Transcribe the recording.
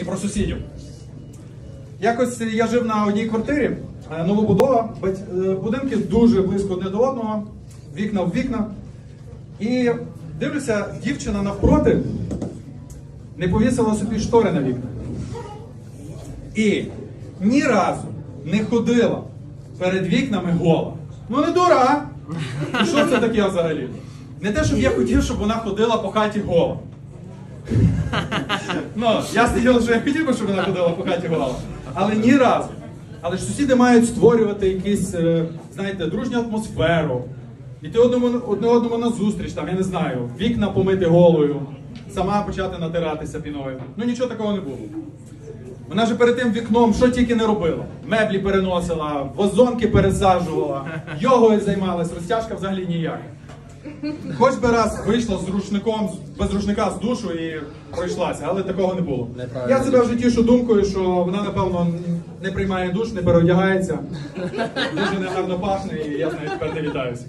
і про сусідів. Якось я жив на одній квартирі, е, новобудова, е, будинки дуже близько одне до одного, вікна в вікна. І дивлюся, дівчина навпроти не повісила собі штори на вікна. І ні разу не ходила перед вікнами гола. Ну не дура! а? Що це таке взагалі? Не те, щоб я хотів, щоб вона ходила по хаті гола. Ну, ясне діло, що я хотів би, щоб вона ходила по хаті гола. Але ні разу. Але ж сусіди мають створювати якісь, е, знаєте, дружню атмосферу. Іти одному, одне одному на зустріч, там, я не знаю, вікна помити голою, сама почати натиратися піною. Ну нічого такого не було. Вона ж перед тим вікном що тільки не робила. Меблі переносила, вазонки пересаджувала, йогою займалась, розтяжка взагалі ніяка. Хоч би раз вийшла з рушником, без рушника з душу і пройшлася, але такого не було. Я себе вже тішу думкою, що вона, напевно, не приймає душ, не переодягається, дуже негарно пахне, і я з нею тепер не вітаюся.